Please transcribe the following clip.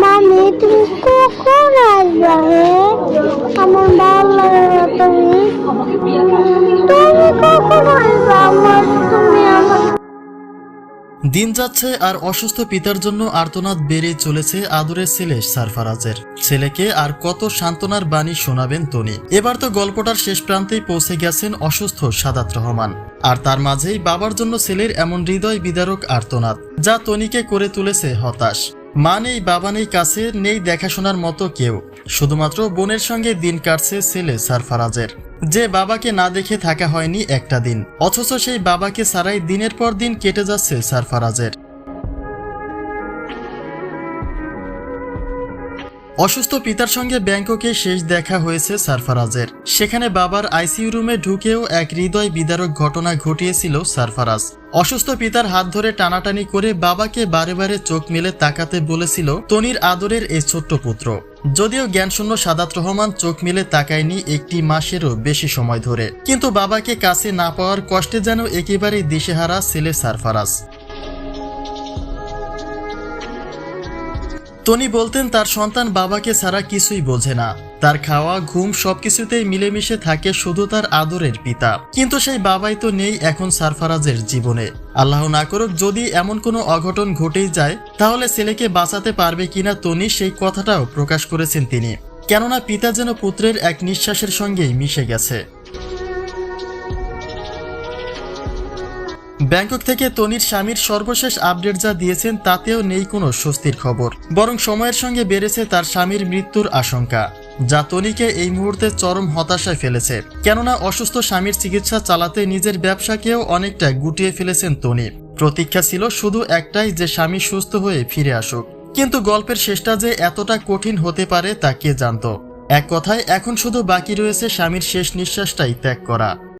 মামি তুমি কখন আমার ভালো লাগে না তুমি তুমি কখন আমার তুমি আমার দিন যাচ্ছে আর অসুস্থ পিতার জন্য আর্তনাদ বেড়ে চলেছে আদরের ছেলে সারফারাজের। ছেলেকে আর কত সান্ত্বনার বাণী শোনাবেন তনি। এবার তো গল্পটার শেষ প্রান্তেই পৌঁছে গেছেন অসুস্থ সাদাত রহমান। আর তার মাঝেই বাবার জন্য ছেলের এমন হৃদয় বিদারক আর্তনাদ, যা তনিকে করে তুলেছে হতাশ। মা নেই, বাবা নেই, কাছে নেই দেখাশোনার মতো কেউ। শুধুমাত্র বোনের সঙ্গে দিন কাটছে ছেলে সারফারাজের। যে বাবাকে না দেখে থাকা হয়নি একটা দিন, অথচ সেই বাবাকে সারাই দিনের পর দিন কেটে যাচ্ছে সারফারাজের। অসুস্থ পিতার সঙ্গে ব্যাংককে শেষ দেখা হয়েছে সারফারাজের। সেখানে বাবার আইসিইউ রুমে ঢুকেও এক হৃদয় বিদারক ঘটনা ঘটিয়েছিল সারফারাজ। অসুস্থ পিতার হাত ধরে টানাটানি করে বাবাকে বারে বারে চোখ মেলে তাকাতে বলেছিল, তনির আদরের এই ছোট্ট পুত্র। যদিও জ্ঞানশূন্য সাদাত রহমান চোখ মেলে তাকায়নি একটি মাসেরও বেশি সময় ধরে। কিন্তু বাবাকে কাছে না পাওয়ার কষ্টে যেন একেবারেই দিশেহারা ছেলে সারফারাজ। টনি বলতেন, তার সন্তান বাবাকে ছাড়া কিছুই বোঝে না। তার খাওয়া, ঘুম সবকিছুতেই মিলেমিশে থাকে শুধু তার আদরের পিতা। কিন্তু সেই বাবাই তো নেই এখন সারফারাজের জীবনে। আল্লাহ না করুক যদি এমন কোনো অঘটন ঘটেই যায়, তাহলে ছেলেকে বাঁচাতে পারবে কিনা টনি সেই কথাটাও প্রকাশ করেছেন তিনি। কেননা পিতা যেন পুত্রের এক নিঃশ্বাসের সঙ্গেই মিশে গেছে। ব্যাংকক থেকে তনির স্বামীর সর্বশেষ আপডেট যা দিয়েছেন তাতেও নেই কোনো স্বস্তির খবর। বরং সময়ের সঙ্গে বেড়েছে তার স্বামীর মৃত্যুর আশঙ্কা, যা তনিকে এই মুহূর্তে চরম হতাশায় ফেলেছে। কেননা অসুস্থ স্বামীর চিকিৎসা চালাতে নিজের ব্যবসাকেও অনেকটা গুটিয়ে ফেলেছেন তনি। প্রতীক্ষা ছিল শুধু একটাই যে স্বামী সুস্থ হয়ে ফিরে আসুক। কিন্তু গল্পের শেষটা যে এতটা কঠিন হতে পারে তা কে জানতো? এক কথায়, এখন শুধু বাকি রয়েছে স্বামীর শেষ নিঃশ্বাসটাই ত্যাগ করা।